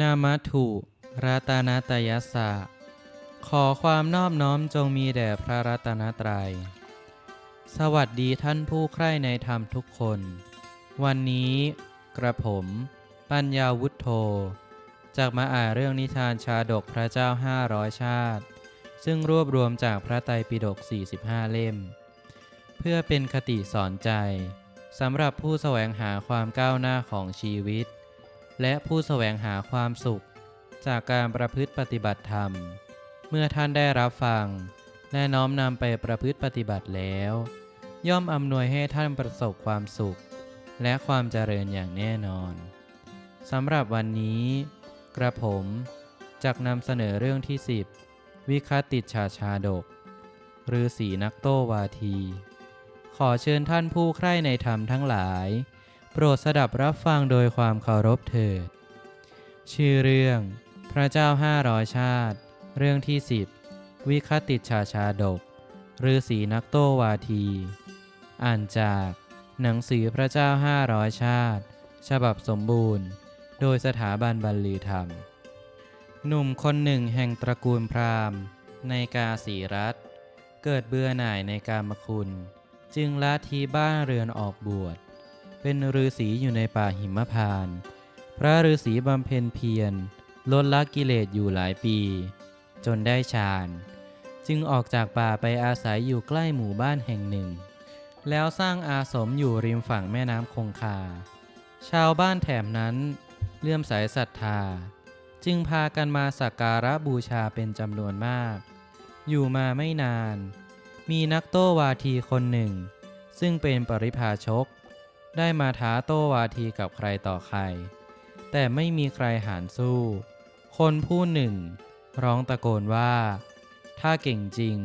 นามัตถุรัตนตยสสะ ขอความนอบน้อมจงมีแด่พระรัตนตรัย สวัสดีท่านผู้ใคร่ในธรรมทุกคน วันนี้กระผม ปัญญาวุฒโธจากมาอ่านเรื่องนิทานชาดกพระเจ้าห้าร้อยชาติ ซึ่งรวบรวมจากพระไตรปิฎก 45 เล่ม เพื่อเป็นคติสอนใจสำหรับผู้แสวงหาความก้าวหน้าของชีวิต และผู้แสวงหาความสุข จากการประพฤติปฏิบัติธรรม เมื่อท่านได้รับฟัง และน้อมนำไปประพฤติปฏิบัติแล้ว ย่อมอำนวยให้ท่านประสบความสุข และความเจริญอย่างแน่นอนสำหรับวันนี้ กระผมจักนำเสนอเรื่องที่ 10 วิคติชาชาดกหรือสีนักโตวาที ขอเชิญท่านผู้ใคร่ในธรรมทั้งหลาย โปรดสดับรับฟังโดยความเคารพเถิด ชื่อเรื่อง พระเจ้าห้าร้อยชาติ เรื่องที่10วิคติชาชาดกหรือสีนักโตวาที อ่านจาก หนังสือพระเจ้าห้าร้อยชาติ ฉบับสมบูรณ์ โดยสถาบันบรรลือธรรม หนุ่มคนหนึ่งแห่งตระกูลพราหมณ์ ในกาสีรัฐ เกิดเบื่อหน่ายในกามคุณ จึงละทีบ้านเรือนออกบวช เป็นฤาษีอยู่ในป่าหิมพานต์พระฤาษีบำเพ็ญเพียรลดละกิเลสอยู่หลายปี จนได้ฌาน จึงออกจากป่าไปอาศัยอยู่ใกล้หมู่บ้านแห่งหนึ่ง แล้วสร้างอาสมอยู่ริมฝั่งแม่น้ำคงคา ชาวบ้านแถบนั้นเลื่อมใสศรัทธา จึงพากันมาสักการะบูชาเป็นจำนวนมาก อยู่มาไม่นาน มีนักโต้วาทีคนหนึ่ง ซึ่งเป็นปริพาชก ได้มาท้าโต้วาทีกับใครต่อใคร แต่ไม่มีใครหารสู้ คนผู้หนึ่ง ร้องตะโกนว่า ถ้าเก่งจริง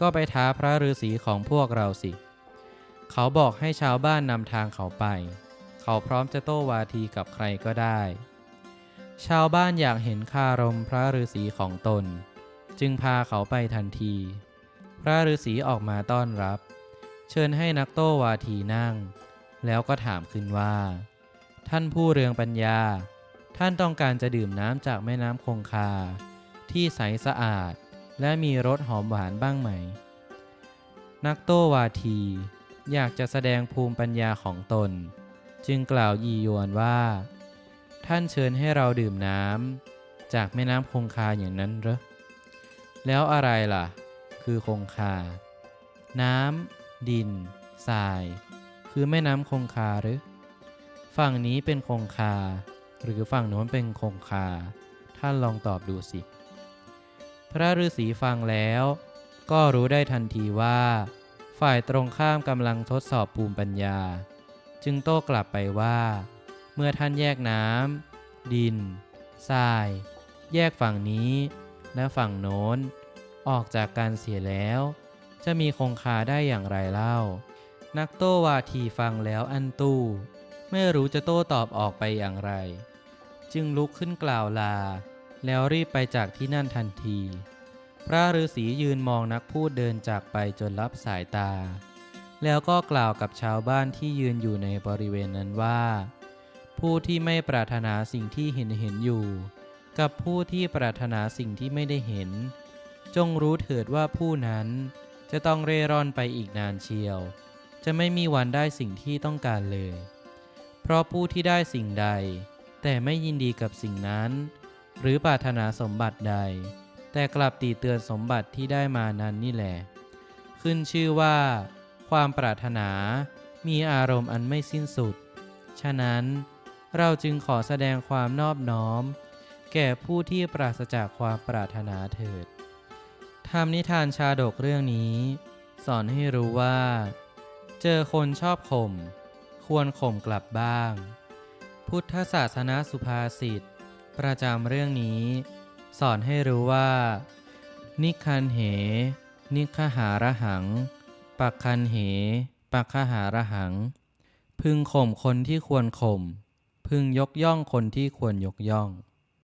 ก็ไปท้าพระฤาษีของพวกเราสิ เขาบอกให้ชาวบ้านนำทางเขาไป เขาพร้อมจะโต้วาทีกับใครก็ได้ ชาวบ้านอยากเห็นคารมพระฤาษีของตน จึงพาเขาไปทันที พระฤาษีออกมาต้อนรับ เชิญให้นักโต้วาทีนั่ง แล้วก็ถามขึ้นว่า ท่านผู้เรืองปัญญา ท่านต้องการจะดื่มน้ำจากแม่น้ำคงคา ที่ใสสะอาด และมีรสหอมหวานบ้างไหม นักโตวาที อยากจะแสดงภูมิปัญญาของตน จึงกล่าวยียวนว่า ท่านเชิญให้เราดื่มน้ำจากแม่น้ำคงคาอย่างนั้นเหรอแล้วอะไรล่ะ คือคงคา น้ำ ดินทราย คือแม่น้ำคงคาหรือ ฝั่งนี้เป็นคงคา หรือฝั่งโน้นเป็นคงคา ท่านลองตอบดูสิ พระฤาษีฟังแล้ว ก็รู้ได้ทันทีว่า ฝ่ายตรงข้ามกำลังทดสอบภูมิปัญญา จึงโต้กลับไปว่า เมื่อท่านแยกน้ำดินทราย แยกฝั่งนี้ และฝั่งโน้น ออกจากกันเสียแล้ว จะมีคงคาได้อย่างไรเล่า นักโต้วาทีฟังแล้วอันตู้ ไม่รู้จะโต้ตอบออกไปอย่างไร จึงลุกขึ้นกล่าวลา แล้วรีบไปจากที่นั่นทันที พระฤาษียืนมองนักพูดเดินจากไปจนรับสายตา แล้วก็กล่าวกับชาวบ้านที่ยืนอยู่ในบริเวณนั้นว่า ผู้ที่ไม่ปรารถนาสิ่งที่เห็นเห็นอยู่ กับผู้ที่ปรารถนาสิ่งที่ไม่ได้เห็น จงรู้เถิดว่าผู้นั้นจะต้องเร่ร่อนไปอีกนานเชียว จะไม่มีวันได้สิ่งที่ต้องการเลย เพราะผู้ที่ได้สิ่งใด แต่ไม่ยินดีกับสิ่งนั้น หรือปรารถนาสมบัติใด แต่กลับตีเตือนสมบัติที่ได้มานั้นนี่แหละ ขึ้นชื่อว่า ความปรารถนา มีอารมณ์อันไม่สิ้นสุด ฉะนั้นเราจึงขอแสดงความนอบน้อม แก่ผู้ที่ปราศจากความปรารถนาเถิดทำนิทานชาดกเรื่องนี้ สอนให้รู้ว่า เจอคนชอบข่ม ควรข่มกลับบ้าง พุทธศาสนาสุภาษิต ประจำเรื่องนี้ สอนให้รู้ว่า นิคันเห นิคหาระหัง ปักคันเห ปักขหาระหัง พึงข่มคนที่ควรข่ม พึงยกย่องคนที่ควรยกย่อง